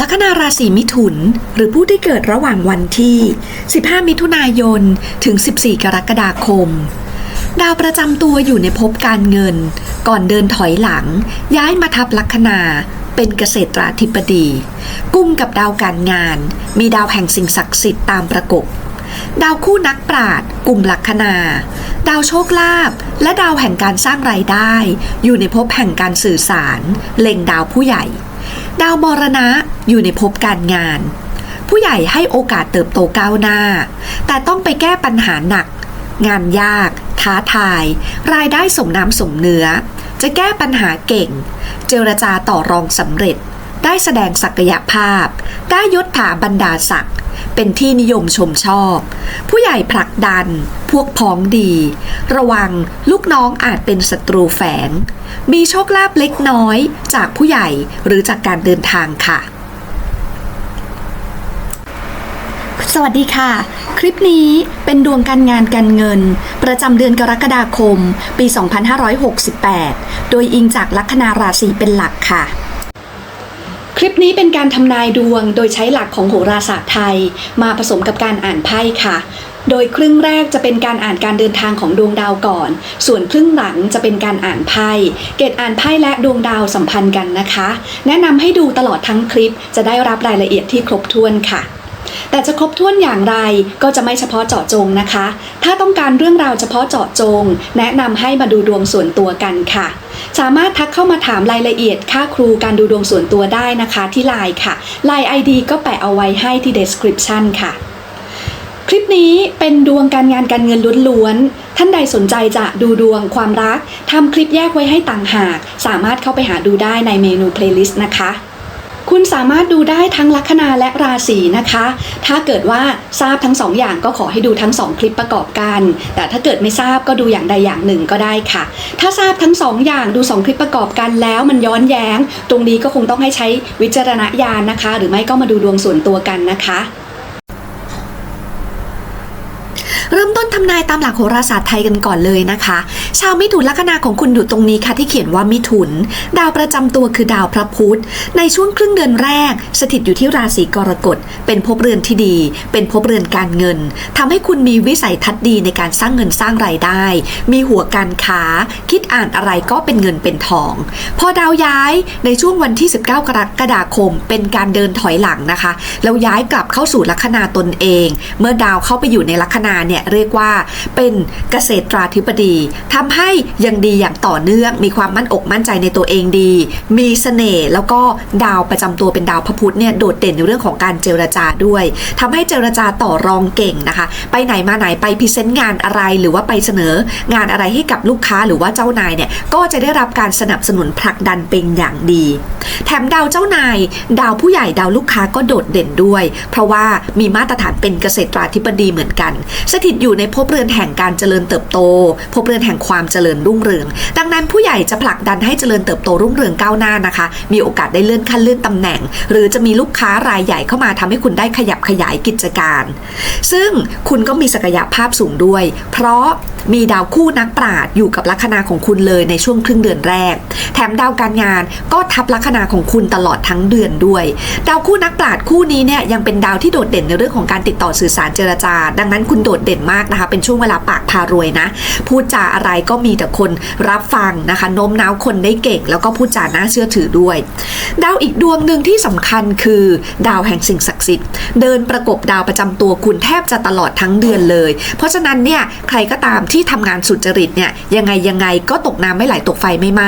ลัคนาราศีมิถุน หรือผู้ที่เกิดระหว่างวันที่ 15 มิถุนายน ถึง 14 กรกฎาคม ดาวประจำตัวอยู่ในภพการเงิน ก่อนเดินถอยหลัง ย้ายมาทับลัคนาเป็นเกษตราธิบดี กุ้มกับดาวการงาน มีดาวแห่งสิ่งศักดิ์สิทธิ์ตามประกบ ดาวคู่นักปราดกลุ่มลัคนา ดาวโชคลาภและดาวแห่งการสร้างรายได้ อยู่ในภพแห่งการสื่อสาร เล็งดาวผู้ใหญ่ ดาวมรณะอยู่ในภพการงาน ผู้ใหญ่ให้โอกาสเติบโตก้าวหน้า แต่ต้องไปแก้ปัญหาหนัก งานยาก ท้าทาย รายได้สมน้ำสมเนื้อ จะแก้ปัญหาเก่ง เจรจาต่อรองสำเร็จ ได้แสดงศักยภาพ ได้ยศถาบรรดาศักดิ์เป็นที่นิยมชมชอบ ผู้ใหญ่ผลักดัน พวกพ้องดี ระวังลูกน้องอาจเป็นศัตรูแฝง มีโชคลาภเล็กน้อย จากผู้ใหญ่หรือจากการเดินทางค่ะ สวัสดีค่ะ คลิปนี้เป็นดวงการงานการเงิน ประจำเดือนกรกฎาคม ปี 2568 โดยอิงจากลัคนาราศีเป็นหลักค่ะ คลิปนี้เป็นการทำนายดวงโดยใช้หลักของโหราศาสตร์ไทย มาผสมกับการอ่านไพ่ค่ะ โดยครึ่งแรกจะเป็นการอ่านการเดินทางของดวงดาวก่อน ส่วนครึ่งหลังจะเป็นการอ่านไพ่ เกตอ่านไพ่และดวงดาวสัมพันธ์กันนะคะ แนะนำให้ดูตลอดทั้งคลิปจะได้รับรายละเอียดที่ครบถ้วนค่ะ แต่จะครบถ้วนอย่างไรก็จะไม่เฉพาะเจาะจงนะคะ ถ้าต้องการเรื่องราวเฉพาะเจาะจง แนะนำให้มาดูดวงส่วนตัวกันค่ะ สามารถทักเข้ามาถามรายละเอียดค่าครูการดูดวงส่วนตัวได้นะคะที่ไลน์ค่ะไลน์ ID ก็แปะเอาไว้ให้ที่ description ค่ะคลิปนี้เป็นดวงการงานการเงินล้วนๆ ท่านใดสนใจจะดูดวงความรักทำคลิปแยกไว้ให้ต่างหาก สามารถเข้าไปหาดูได้ในเมนู playlist นะคะ คุณสามารถดูได้ทั้งลัคนาและราศีนะคะ ถ้าเกิดว่าทราบทั้งสองอย่างก็ขอให้ดูทั้งสองคลิปประกอบกัน แต่ถ้าเกิดไม่ทราบก็ดูอย่างใดอย่างหนึ่งก็ได้ค่ะ ถ้าทราบทั้งสองอย่างดูสองคลิปประกอบกันแล้วมันย้อนแย้ง ตรงนี้ก็คงต้องให้ใช้วิจารณญาณนะคะ หรือไม่ก็มาดูดวงส่วนตัวกันนะคะ เริ่มต้นทำนายตามหลักโหราศาสตร์ไทยกันก่อนเลยนะคะ ชาวมิถุนลัคนาของคุณอยู่ตรงนี้ค่ะที่เขียนว่ามิถุน ดาวประจำตัวคือดาวพระพุธ ในช่วงครึ่งเดือนแรก สถิตอยู่ที่ราศีกรกฎ เป็นภพเรือนที่ดี เป็นภพเรือนการเงินทำให้คุณมีวิสัยทัศน์ดีในการสร้างเงินสร้างรายได้ มีหัวการค้า คิดอ่านอะไรก็เป็นเงินเป็นทอง พอดาวย้ายในช่วงวันที่ 19 กรกฎาคม เป็นการเดินถอยหลังนะคะ แล้วย้ายกลับเข้าสู่ลัคนาตนเอง เมื่อดาวเข้าไปอยู่ในลัคนาเนี่ยเรียกว่าเป็นเกษตราธิบดีทำให้ยังดีอย่างต่อเนื่อง มีความมั่นอกมั่นใจในตัวเองดี มีเสน่ห์แล้วก็ดาวประจำตัวเป็นดาวพระพุธเนี่ยโดดเด่นในเรื่องของการเจรจาด้วยทำให้เจรจาต่อรองเก่งนะคะ ไปไหนมาไหนไปพรีเซนต์งานอะไรหรือว่าไปเสนองานอะไรให้กับลูกค้าหรือว่าเจ้านายเนี่ยก็จะได้รับการสนับสนุนผลักดันเป็นอย่างดี แถมดาวเจ้านาย ดาวผู้ใหญ่ดาวลูกค้าก็โดดเด่นด้วย เพราะว่ามีมาตรฐานเป็นเกษตราธิบดีเหมือนกันสถิตอยู่ในภพเรือนแห่งการเจริญเติบโตภพเรือนแห่งความเจริญรุ่งเรือง ดังนั้นผู้ใหญ่จะผลักดันให้เจริญเติบโตรุ่งเรืองก้าวหน้านะคะ มีโอกาสได้เลื่อนขั้นเลื่อนตำแหน่ง หรือจะมีลูกค้ารายใหญ่เข้ามาทำให้คุณได้ขยับขยายกิจการ ซึ่งคุณก็มีศักยภาพสูงด้วย เพราะมีดาวคู่นักปราดอยู่กับลัคนาของคุณเลยในช่วงครึ่งเดือนแรก แถมดาวการงานก็ทับลัคนาของคุณตลอดทั้งเดือนด้วย ดาวคู่นักปราดคู่นี้เนี่ยยังเป็นดาวที่โดดเด่นในเรื่องของการติดต่อสื่อสารเจรจา ดังนั้นคุณโดดเด่นมากนะคะ เป็นช่วงเวลาปากพารวยนะ พูดจาอะไรก็มีแต่คนรับฟังนะคะโน้มน้าวคนได้เก่ง แล้วก็พูดจาน่าเชื่อถือด้วย ดาวอีกดวงหนึ่งที่สำคัญคือ ดาวแห่งสิ่งศักดิ์สิทธิ์เดินประกบดาวประจำตัวคุณแทบจะตลอดทั้งเดือนเลย เพราะฉะนั้นเนี่ยใครก็ตามที่ทำงานสุจริตเนี่ยยังไงยังไงก็ตกน้ำไม่ไหลตกไฟไม่ไหม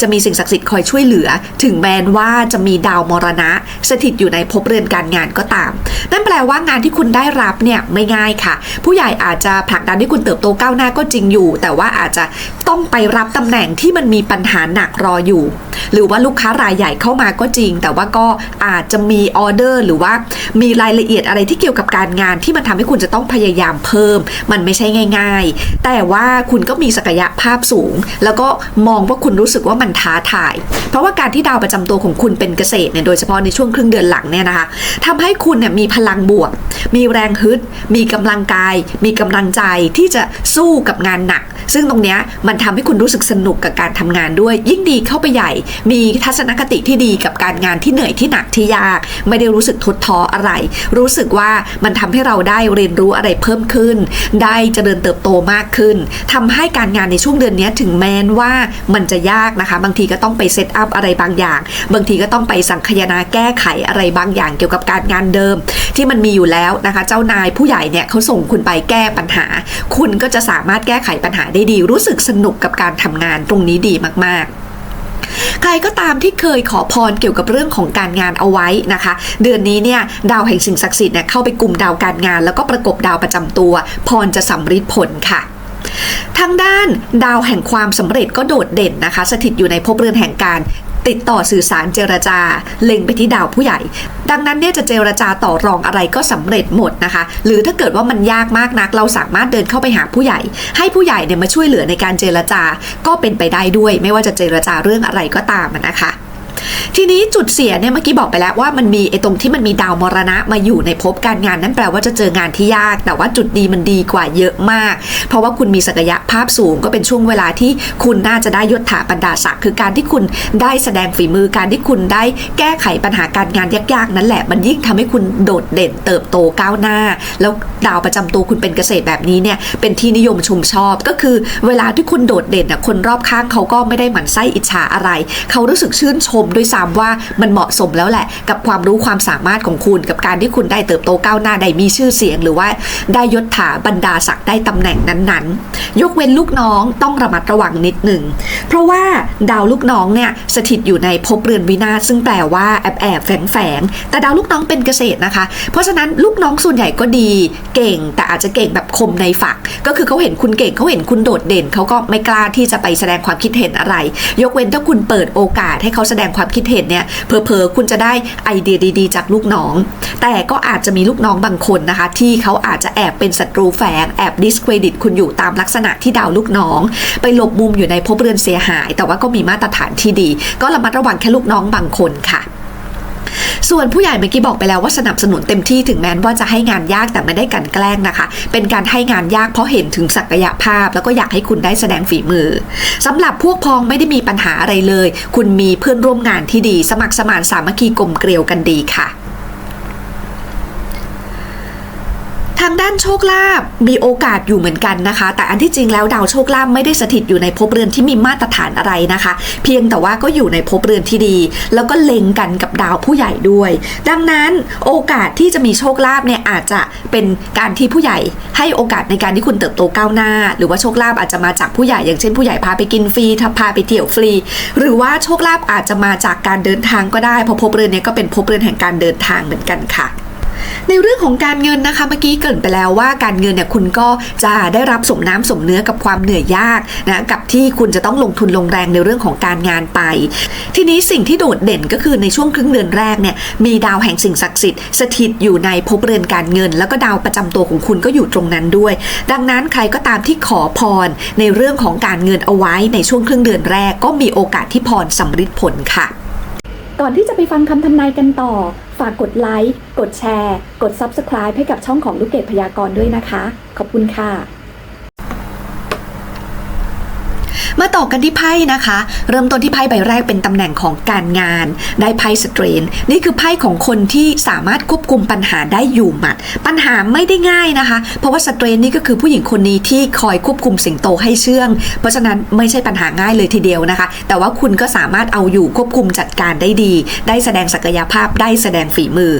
จะมีสิ่งศักดิ์สิทธิ์คอยช่วยเหลือ ถึงแม้ว่าจะมีดาวมรณะ สถิตอยู่ในภพเรือนการงานก็ตามนั่นแปลว่างานที่คุณได้รับเนี่ยไม่ง่ายค่ะ ผู้ใหญ่อาจจะผลักดันให้คุณเติบโตก้าวหน้าก็จริงอยู่ แต่ว่าอาจจะต้องไปรับตำแหน่งที่มันมีปัญหาหนักรออยู่ หรือว่าลูกค้ารายใหญ่เข้ามาก็จริง แต่ว่าก็อาจจะมีออเดอร์หรือว่ามีรายละเอียดอะไรที่เกี่ยวกับการงานที่มันทำให้คุณจะต้องพยายามเพิ่ม มันไม่ใช่ง่าย ๆ แต่ว่าคุณก็มีศักยภาพสูง แล้วก็มองว่าคุณรู้สึกว่ามันท้าทาย เพราะว่าการที่ดาวประจำตัวของคุณเป็นเกษตรเนี่ยโดยเฉพาะในช่วงครึ่งเดือนหลังเนี่ยนะคะทำให้คุณเนี่ยมีพลังบวก มีแรงฮึด มีกำลังกายมีกำลังใจที่จะสู้กับงานหนัก ซึ่งตรงนี้มันทำให้คุณรู้สึกสนุกกับการทำงานด้วย ยิ่งดีเข้าไปใหญ่ มีทัศนคติที่ดีกับการงานที่เหนื่อยที่หนักที่ยาก ไม่ได้รู้สึกทุดท้ออะไร รู้สึกว่ามันทำให้เราได้เรียนรู้อะไรเพิ่มขึ้น ได้เจริญเติบโตมากขึ้นทำให้การงานในช่วงเดือนนี้ถึงแม้นว่ามันจะยากนะคะ บางทีก็ต้องไปเซตอัพอะไรบางอย่าง บางทีก็ต้องไปสังคยนาแก้ไขอะไรบางอย่างเกี่ยวกับการงานเดิม ที่มันมีอยู่แล้วนะคะ เจ้านายผู้ใหญ่เนี่ยเขาส่งคุณไปแก้ปัญหา คุณก็จะสามารถแก้ไขปัญหาได้ดี รู้สึกสนุกกับการทำงานตรงนี้ดีมาก ๆใครก็ตามที่เคยขอพรเกี่ยวกับเรื่องของการงานเอาไว้นะคะ เดือนนี้เนี่ยดาวแห่งสิ่งศักดิ์สิทธิ์เนี่ยเข้าไปกลุ่มดาวการงาน แล้วก็ประกบดาวประจำตัว พรจะสำฤทธิ์ผลค่ะทางด้านดาวแห่งความสำเร็จก็โดดเด่นนะคะ สถิตอยู่ในภพเรือนแห่งการ ติดต่อสื่อสารเจรจา เล็งไปที่ดาวผู้ใหญ่ ดังนั้นเนี่ยจะเจรจาต่อรองอะไรก็สำเร็จหมดนะคะ หรือถ้าเกิดว่ามันยากมากนัก เราสามารถเดินเข้าไปหาผู้ใหญ่ ให้ผู้ใหญ่เนี่ยมาช่วยเหลือในการเจรจาก็เป็นไปได้ด้วย ไม่ว่าจะเจรจาเรื่องอะไรก็ตามนะคะ ทีนี้จุดเสียเนี่ยเมื่อกี้บอกไปแล้วว่ามันมีไอ้ตรงที่มันมีดาวมรณะมาอยู่ในภพการงานนั่นแปลว่าจะเจองานที่ยาก แต่ว่าจุดดีมันดีกว่าเยอะมาก เพราะว่าคุณมีศักยภาพสูงก็เป็นช่วงเวลาที่คุณน่าจะได้ยศถาบรรดาศักดิ์คือการที่คุณได้แสดงฝีมือการที่คุณได้แก้ไขปัญหาการงานยากๆ นั่นแหละ มันยิ่งทำให้คุณโดดเด่นเติบโตก้าวหน้า แล้วดาวประจำตัวคุณเป็นเกษตรแบบนี้เนี่ยเป็นที่นิยมชมชอบก็คือเวลาที่คุณโดดเด่นน่ะคนรอบข้างเขาก็ไม่ได้หมั่นไส้อิจฉาอะไร เขารู้สึกชื่นชมด้วยซ้ำว่ามันเหมาะสมแล้วแหละ กับความรู้ความสามารถของคุณ กับการที่คุณได้เติบโตก้าวหน้าได้มีชื่อเสียง หรือว่าได้ยศถาบรรดาศักดิ์ได้ตำแหน่งนั้นๆ ยกเว้นลูกน้องต้องระมัดระวังนิดหนึ่งเพราะว่าดาวลูกน้องเนี่ยสถิตอยู่ในภพเรือนวินาศซึ่งแปลว่าแอบแอบแฝงแฝงแต่ดาวลูกน้องเป็นเกษตรนะคะ เพราะฉะนั้นลูกน้องส่วนใหญ่ก็ดีเก่ง แต่อาจจะเก่งแบบคมในฝัก ก็คือเขาเห็นคุณเก่งเขาเห็นคุณโดดเด่นเขาก็ไม่กล้าที่จะไปแสดงความคิดเห็นอะไร ยกเว้นถ้าคุณเปิดโอกาสให้เขาแสดงความคิดเห็นเนี่ยเผลอๆคุณจะได้ไอเดียดีๆ จากลูกน้อง แต่ก็อาจจะมีลูกน้องบางคนนะคะ ที่เขาอาจจะแอบเป็นศัตรูแฝงแอบดิสเครดิตคุณอยู่ตามลักษณะที่ดาวลูกน้อง ไปหลบมุมอยู่ในภพเรือนเสียหาย แต่ว่าก็มีมาตรฐานที่ดี ก็ระมัดระวังแค่ลูกน้องบางคนค่ะ ส่วนผู้ใหญ่เมื่อกี้บอกไปแล้วว่าสนับสนุนเต็มที่ถึงแม้ว่าจะให้งานยากแต่ไม่ได้กลันแกล้งนะคะ เป็นการให้งานยากเพราะเห็นถึงศักยภาพ แล้วก็อยากให้คุณได้แสดงฝีมือสำหรับพวกพ้องไม่ได้มีปัญหาอะไรเลย คุณมีเพื่อนร่วมงานที่ดี สมัครสมานสามัคคีกลมเกลียวกันดีค่ะ ทางด้านโชคลาภมีโอกาสอยู่เหมือนกันนะคะ แต่อันที่จริงแล้วดาวโชคลาภไม่ได้สถิตอยู่ในภพเรือนที่มีมาตรฐานอะไรนะคะ เพียงแต่ว่าก็อยู่ในภพเรือนที่ดี แล้วก็เล็งกันกับดาวผู้ใหญ่ด้วย ดังนั้นโอกาสที่จะมีโชคลาภเนี่ยอาจจะเป็นการที่ผู้ใหญ่ ให้โอกาสในการที่คุณเติบโตก้าวหน้า หรือว่าโชคลาภอาจจะมาจากผู้ใหญ่อย่างเช่นผู้ใหญ่พาไปกินฟรีพาไปเที่ยวฟรี หรือว่าโชคลาภอาจจะมาจากการเดินทางก็ได้เพราะภพเรือนเนี้ก็เป็นภพเรือนแห่งการเดินทางเหมือนกันค่ะ ในเรื่องของการเงินนะคะเมื่อกี้เกรินไปแล้วว่าการเงินเนี่ยคุณก็จะได้รับสมน้ำสมเนื้อกับความเหนื่อยยากนะกับที่คุณจะต้องลงทุนลงแรงในเรื่องของการงานไป ทีนี้สิ่งที่โดดเด่นก็คือในช่วงครึ่งเดือนแรกเนี่ยมีดาวแห่งสิ่งศักดิ์สิทธิ์สถิตอยู่ในภพเรือนการเงิน แล้วก็ดาวประจำตัวของคุณก็อยู่ตรงนั้นด้วย ดังนั้นใครก็ตามที่ขอพรในเรื่องของการเงินเอาไว้ในช่วงครึ่งเดือนแรก ก็มีโอกาสที่พรสำฤทธิ์ผลค่ะ ก่อนที่จะไปฟังคำทำนายกันต่อ ฝากกดไลค์ กดแชร์ กด Subscribe ให้กับช่องของลูกเกดพยากรณ์ด้วยนะคะ ขอบคุณค่ะ มาต่อกันที่ไพ่นะคะ เริ่มต้นที่ไพ่ใบแรกเป็นตำแหน่งของการงาน ได้ไพ่สเตรนนี่คือไพ่ของคนที่สามารถควบคุมปัญหาได้อยู่หมัด ปัญหาไม่ได้ง่ายนะคะ เพราะว่าสเตรนนี่ก็คือผู้หญิงคนนี้ที่คอยควบคุมสิงโตให้เชื่อง เพราะฉะนั้นไม่ใช่ปัญหาง่ายเลยทีเดียวนะคะ แต่ว่าคุณก็สามารถเอาอยู่ควบคุมจัดการได้ดี ได้แสดงศักยภาพได้แสดงฝีมือ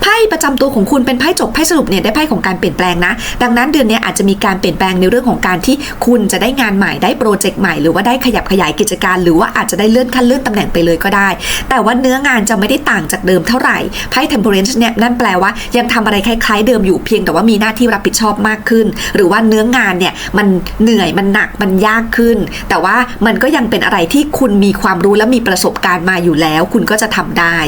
ไพ่ประจำตัวของคุณเป็นไพ่จบไพ่สรุปเนี่ยได้ไพ่ของการเปลี่ยนแปลงนะ ดังนั้นเดือนนี้อาจจะมีการเปลี่ยนแปลงในเรื่องของการที่คุณจะได้งานใหม่ได้โปรเจกต์ใหม่หรือว่าได้ขยับขยายกิจการ หรือว่าอาจจะได้เลื่อนขั้นเลื่อนตำแหน่งไปเลยก็ได้ แต่ว่าเนื้องานจะไม่ได้ต่างจากเดิมเท่าไหร่ไพ่ temperance เนี่ยนั่นแปลว่ายังทำอะไรคล้ายๆเดิมอยู่เพียงแต่ว่ามีหน้าที่รับผิดชอบมากขึ้น หรือว่าเนื้องานเนี่ยมันเหนื่อยมันหนักมันยากขึ้น แต่ว่ามันก็ยังเป็นอะไรที่คุณมีความรู้และมีประสบการณ์มาอยู่แล้ว คุณก็จะทำได้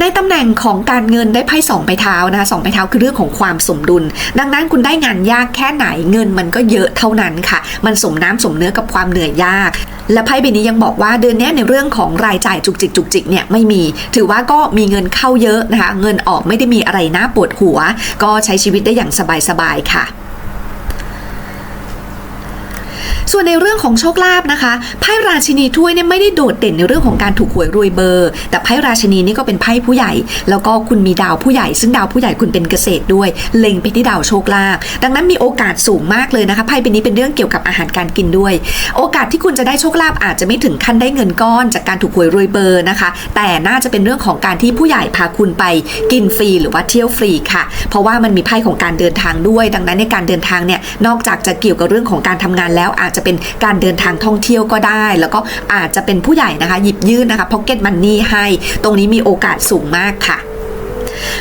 ในตำแหน่งของการเงินได้ไพ่สองไม้เท้านะคะสองไม้เท้าคือเรื่องของความสมดุล ดังนั้นคุณได้งานยากแค่ไหนเงินมันก็เยอะเท่านั้นค่ะ มันสมน้ำสมเนื้อกับความเหนื่อยยาก และไพ่ใบนี้ยังบอกว่าเดือนนี้ในเรื่องของรายจ่ายจุกจิกจุกจิกเนี่ยไม่มี ถือว่าก็มีเงินเข้าเยอะนะคะ เงินออกไม่ได้มีอะไรน่าปวดหัว ก็ใช้ชีวิตได้อย่างสบายๆค่ะ ส่วนในเรื่องของโชคลาภนะคะไพ่ราชินีถ้วยเนี่ยไม่ได้โดดเด่นในเรื่องของการถูกหวยรวยเบอร์ แต่ไพ่ราชินีนี่ก็เป็นไพ่ผู้ใหญ่ แล้วก็คุณมีดาวผู้ใหญ่ ซึ่งดาวผู้ใหญ่คุณเป็นเกษตรด้วย เล็งไปที่ดาวโชคลาภดังนั้นมีโอกาสสูงมากเลยนะคะไพ่ใบนี้เป็นเรื่องเกี่ยวกับอาหารการกินด้วย โอกาสที่คุณจะได้โชคลาภอาจจะไม่ถึงขั้นได้เงินก้อน จากการถูกหวยรวยเบอร์นะคะ แต่น่าจะเป็นเรื่องของการที่ผู้ใหญ่พาคุณไปกินฟรีหรือว่าเที่ยวฟรีค่ะ เพราะว่ามันมีไพ่ของการเดินทางด้วย ดังนั้นในการเดินทางเนี่ยนอกจากจะเกี่ยวกับเรื่องของการทำงานแล้วอาจจะเป็นการเดินทางท่องเที่ยวก็ได้ แล้วก็อาจจะเป็นผู้ใหญ่นะคะ หยิบยื่นนะคะพ็อกเก็ตมันนี่ให้ ตรงนี้มีโอกาสสูงมากค่ะ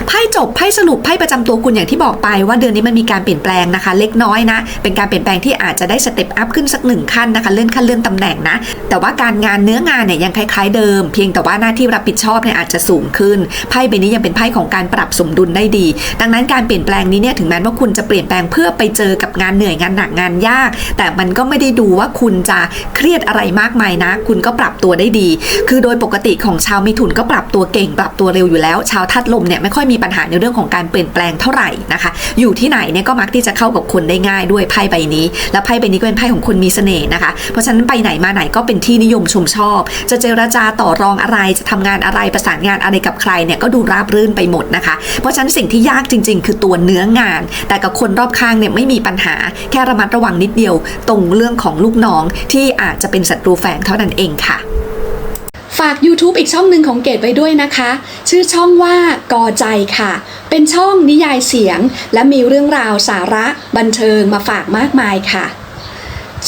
ไพ่จบไพ่สรุปไพ่ประจำตัวคุณอย่างที่บอกไปว่าเดือนนี้มันมีการเปลี่ยนแปลงนะคะ เล็กน้อยนะ เป็นการเปลี่ยนแปลงที่อาจจะได้สเต็ปอัพขึ้นสักหนึ่งขั้นนะคะ เลื่อนขั้นเลื่อนตำแหน่งนะ แต่ว่าการงานเนื้องานเนี่ยยังคล้ายๆเดิม เพียงแต่ว่าหน้าที่รับผิดชอบเนี่ยอาจจะสูงขึ้น ไพ่ใบนี้ยังเป็นไพ่ของการปรับสมดุลได้ดี ดังนั้นการเปลี่ยนแปลงนี้เนี่ยถึงแม้ว่าคุณจะเปลี่ยนแปลงเพื่อไปเจอกับงานเหนื่อยงานหนักงานยาก แต่มันก็ไม่ได้ดูว่าคุณจะเครียดอะไรมากมายนะ คุณก็ปรับตัวได้ดี คือโดยปกติของชาวมิถุนก็ปรับตัวเก่ง ปรับตัวเร็วอยู่แล้ว ชาวทัดลมเนี่ยไม่ค่อยมีปัญหาในเรื่องของการเปลี่ยนแปลงเท่าไหร่นะคะ อยู่ที่ไหนเนี่ยก็มักที่จะเข้ากับคนได้ง่ายด้วยไพ่ใบนี้ และไพ่ใบนี้ก็เป็นไพ่ของคนมีเสน่ห์นะคะ เพราะฉะนั้นไปไหนมาไหนก็เป็นที่นิยมชมชอบ จะเจรจาต่อรองอะไรจะทำงานอะไรประสานงานอะไรกับใครเนี่ยก็ดูราบรื่นไปหมดนะคะ เพราะฉะนั้นสิ่งที่ยากจริง ๆ คือตัวเนื้องาน แต่กับคนรอบข้างเนี่ยไม่มีปัญหาแค่ระมัดระวังนิดเดียว ตรงเรื่องของลูกน้องที่อาจจะเป็นศัตรูแฝงเท่านั้นเองค่ะาก YouTube อีกช่องหนึ่งของเกดไว้ด้วยนะคะ ชื่อช่องว่ากอใจค่ะ เป็นช่องนิยายเสียง และมีเรื่องราวสาระบันเทิงมาฝากมากมายค่ะ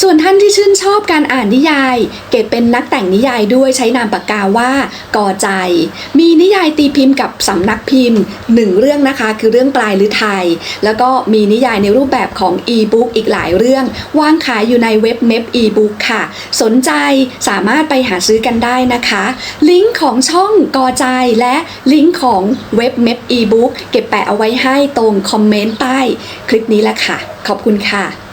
ส่วนท่านที่ชื่นชอบการอ่านนิยาย เกดเป็นนักแต่งนิยายด้วยใช้นามปากกาว่ากอใจ มีนิยายตีพิมพ์กับสำนักพิมพ์หนึ่งเรื่องนะคะคือเรื่องปลายหรือไทยแล้วก็มีนิยายในรูปแบบของอีบุ๊กอีกหลายเรื่องวางขายอยู่ในเว็บเม p อีบุ๊กค่ะ สนใจสามารถไปหาซื้อกันได้นะคะ ลิงก์ของช่องกอใจและลิงก์ของเว็บเม p อีบุ๊กเก็บแปะเอาไว้ให้ตรงคอมเมนต์ใต้คลิปนี้แหละค่ะ ขอบคุณค่ะ